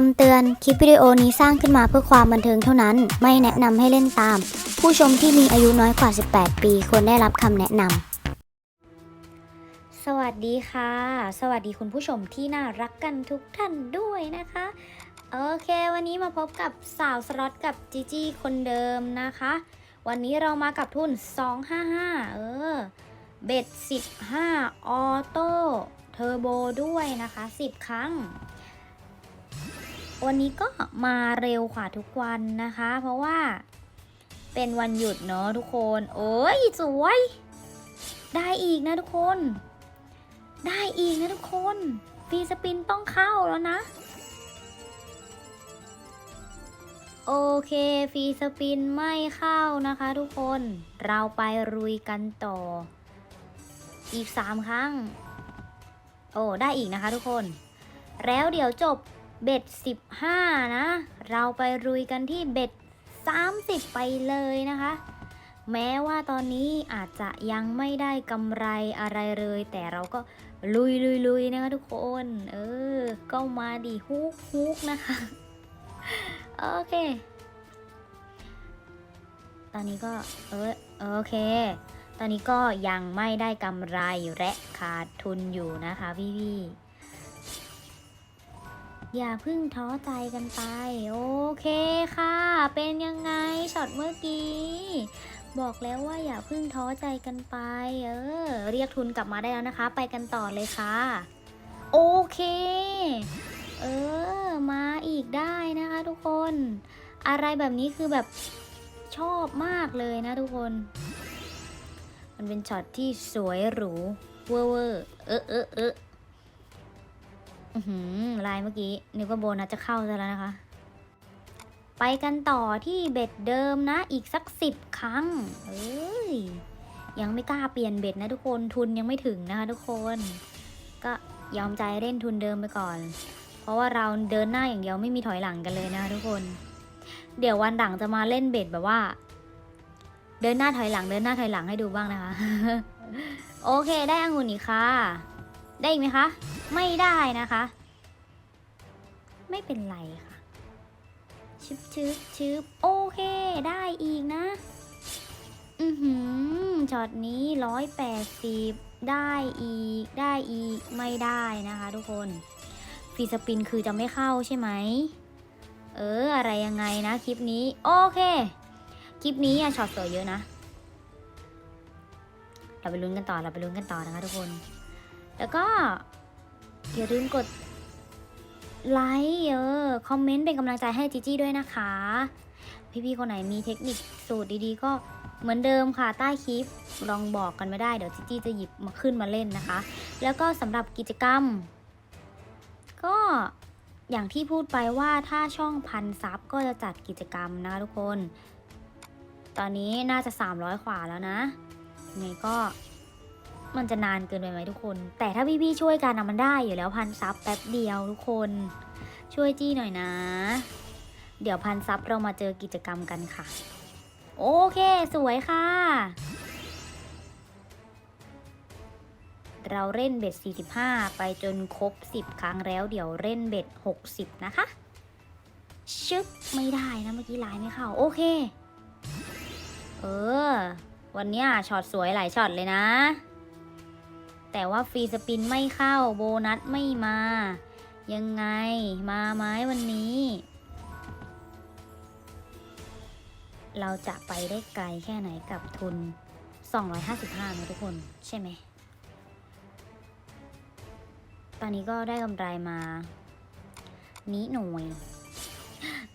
คำเตือน คลิปวิดีโอนี้สร้างขึ้นมาเพื่อความบันเทิงเท่านั้น ไม่แนะนำให้เล่นตาม ผู้ชมที่มีอายุน้อยกว่า 18 ปีควรได้รับคำแนะนำ สวัสดีค่ะ สวัสดีคุณผู้ชมที่น่ารักกันทุกท่านด้วยนะคะ โอเค วันนี้มาพบกับสาวสล็อตกับจีจี้คนเดิมนะคะ วันนี้เรามากับทุน 255 เออ เบ็ด 15 ออโต้ เทอร์โบด้วยนะคะ 10 ครั้ง วันนี้ก็มาเร็วกว่าทุกวันนะคะ เพราะว่าเป็นวันหยุดเนาะทุกคน โอ้ยสวย ได้อีกนะทุกคน ได้อีกนะทุกคนฟีสปินต้องเข้าแล้วนะ โอเคฟีสปินไม่เข้านะคะทุกคน เราไปรุยกันต่อ อีก 3 ครั้ง โอ้ ได้อีกนะคะทุกคน แล้วเดี๋ยวจบ เบ็ด 15 นะ เราไปรุยกันที่เบ็ด 30 ไปเลยนะคะ แม้ว่าตอนนี้อาจจะยังไม่ได้กำไรอะไรเลย แต่เราก็ลุยลุยลุยนะคะทุกคน เออ ก็มาดีฮุกฮุกนะคะ โอเค ตอนนี้ก็ เออโอเค ตอนนี้ก็ยังไม่ได้กำไรและขาดทุนอยู่นะคะพี่ๆ อย่าเพิ่งท้อใจกันไป โอเคค่ะ เป็นยังไงช็อตเมื่อกี้ บอกแล้วว่าอย่าเพิ่งท้อใจกันไป เออ เรียกทุนกลับมาได้แล้วนะคะ ไปกันต่อเลยค่ะ โอเค เออ มาอีกได้นะคะทุกคน อะไรแบบนี้คือแบบชอบมากเลยนะทุกคน มันเป็นช็อตที่สวยหรูเวอร์เวอร์เออเออเออ อือหือลายเมื่อกี้นึกว่าโบนัสจะเข้าซะแล้วนะคะ ไปกันต่อที่เบ็ดเดิมนะ อีกสักสิบครั้ง เอ้ย ยังไม่กล้าเปลี่ยนเบ็ดนะทุกคนทุนยังไม่ถึงนะคะทุกคน ก็ยอมใจเล่นทุนเดิมไปก่อน เพราะว่าเราเดินหน้าอย่างเดียวไม่มีถอยหลังกันเลยนะคะทุกคน เดี๋ยววันหลังจะมาเล่นเบ็ดแบบว่า เดินหน้าถอยหลัง เดินหน้าถอยหลังให้ดูบ้างนะคะ โอเคได้องุ่นอีกค่ะ ได้อีกไหมคะ ไม่ได้นะคะ ไม่เป็นไรค่ะ ชึบชึบชึบโอเค ได้อีกนะ อือหือช็อตนี้ร้อยแปดสิบได้อีก ได้อีก ไม่ได้นะคะทุกคนฟีสปินคือจะไม่เข้าใช่ไหม เออ อะไรยังไงนะ คลิปนี้ โอเค คลิปนี้อะช็อตสวยเยอะนะ เราไปลุ้นกันต่อ เราไปลุ้นกันต่อนะคะทุกคน แล้วก็ อย่าลืมกดไลค์เออคอมเมนต์เป็นกำลังใจให้จีจี้ด้วยนะคะ พี่ๆคนไหนมีเทคนิคสูตรดีๆ ก็เหมือนเดิมค่ะใต้คลิปลองบอกกันไม่ได้ เดี๋ยวจีจี้จะหยิบมาขึ้นมาเล่นนะคะ แล้วก็สำหรับกิจกรรม ก็อย่างที่พูดไปว่าถ้าช่องพันซับก็จะจัดกิจกรรมนะคะทุกคน ตอนนี้น่าจะ 300 ขวาแล้วนะยังไงก็ มันจะนานเกินไปไหมทุกคน แต่ถ้าพี่ๆช่วยกันนะมันได้อยู่แล้วพันซับแป๊บเดียวทุกคน ช่วยจี้หน่อยนะ เดี๋ยวพันซับเรามาเจอกิจกรรมกันค่ะ โอเค สวยค่ะ เราเล่นเบ็ด 45 ไปจนครบ 10 ครั้งแล้ว เดี๋ยวเล่นเบ็ด 60 นะคะ ชึบไม่ได้นะเมื่อกี้ลน์ไม่เข้า โอเค เออ วันนี้ช็อตสวยหลายช็อตเลยนะ แต่ว่าฟรีสปินไม่เข้าโบนัสไม่มา ยังไงมาไหมวันนี้ เราจะไปได้ไกลแค่ไหนกับทุน 255นะทุกคนใช่ไหม ตอนนี้ก็ได้กำไรมานิหน่วย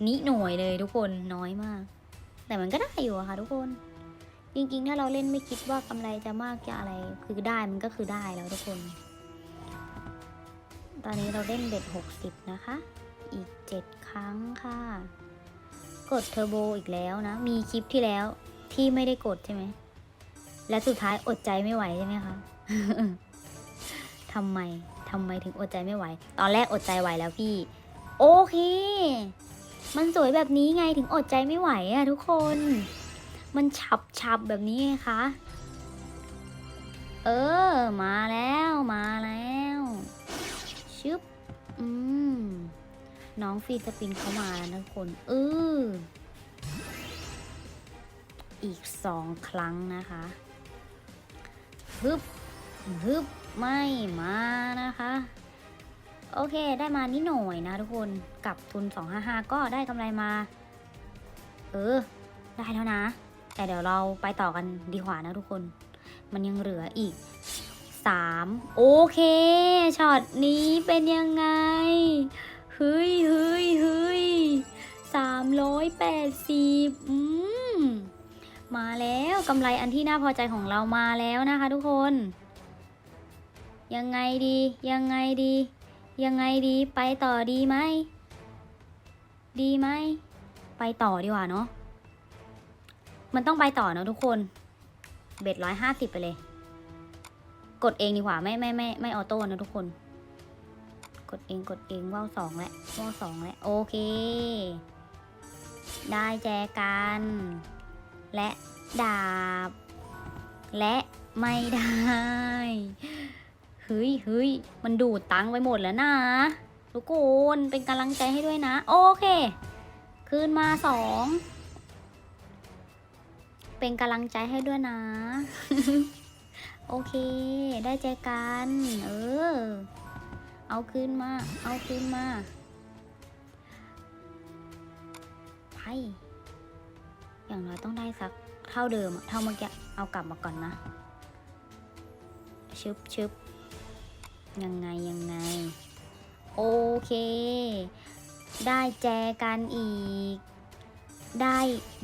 นิหน่วยเลยทุกคนน้อยมาก แต่มันก็ได้อยู่อะค่ะทุกคน จริงๆ ถ้าเราเล่นไม่คิดว่ากำไรจะมากจะอะไร คือได้มันก็คือได้แล้วทุกคน ตอนนี้เราเล่นเบ็ดหกสิบนะคะ อีกเจ็ดครั้งค่ะ กดเทอร์โบอีกแล้วนะ มีคลิปที่แล้วที่ไม่ได้กดใช่ไหม และสุดท้ายอดใจไม่ไหวใช่ไหมคะทำไมทำไมถึงอดใจไม่ไหว ตอนแรกอดใจไหวแล้วพี่ โอเค มันสวยแบบนี้ไงถึงอดใจไม่ไหวอะทุกคน มันฉับฉับแบบนี้ไงคะ เออ มาแล้วมาแล้ว ชึบ อืม น้องฟรีสปินเข้ามาแล้วนะทุกคน เออ อีกสองครั้งนะคะ ฮึบ ฮึบ ไม่มานะคะ โอเค ได้มานิดหน่อยนะทุกคน กับทุน 255 ก็ได้กำไรมา เออ ได้แล้วนะ แต่เดี๋ยวเราไปต่อกันดีกว่านะทุกคน มันยังเหลืออีก3โอเคช็อตนี้เป็นยังไงเฮ้ยเฮ้ยเฮ้ยสามร้อยแปดสิบอืมมาแล้วกำไรอันที่น่าพอใจของเรามาแล้วนะคะทุกคน ยังไงดียังไงดี ยังไงดีไปต่อดีไหม ดีไหม ไปต่อดีกว่าเนาะ มันต้องไปต่อเนอะทุกคน เบ็ดร้อยห้าสิบไปเลย กดเองดีกว่าไม่ไม่ไม่ไม่ออโต้นะทุกคน กดเองกดเองว่าวสองแล้วว่าวสองแล้วโอเค ได้แจกัน และดาบ และไม่ได้เฮ้ยเฮ้ยมันดูดตังค์ไปหมดแล้วนะทุกคนเป็นกำลังใจให้ด้วยนะ โอเค คืนมาสอง เป็นกำลังใจให้ด้วยนะ โอเค ได้แจกัน เออ เอาคืนมา เอาคืนมาไปอย่างน้อยต้องได้สักเท่าเดิมอะเท่าเมื่อกี้เอากลับมาก่อนนะชึบชึบยังไงยังไง โอเค ได้แจกันอีก ได้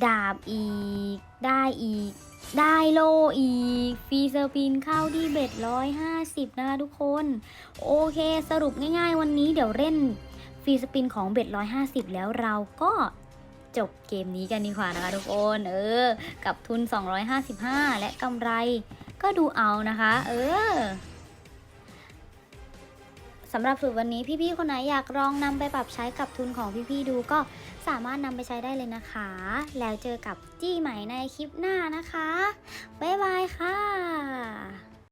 ดาบอีก ได้อีก ได้โลอีกฟรีสปินเข้าที่เบ็ดร้อยห้าสิบนะคะทุกคน โอเคสรุปง่ายๆวันนี้เดี๋ยวเล่นฟรีสปินของเบ็ดร้อยห้าสิบแล้วเราก็จบเกมนี้กันดีกว่านะคะทุกคนเออ กับทุน 255 และกำไรก็ดูเอานะคะ เออ สำหรับสูตรวันนี้พี่ๆคนไหนอยากลองนำไปปรับใช้กับทุนของพี่ๆดูก็สามารถนำไปใช้ได้เลยนะคะ แล้วเจอกับจี้ใหม่ในคลิปหน้านะคะ บ๊ายบายค่ะ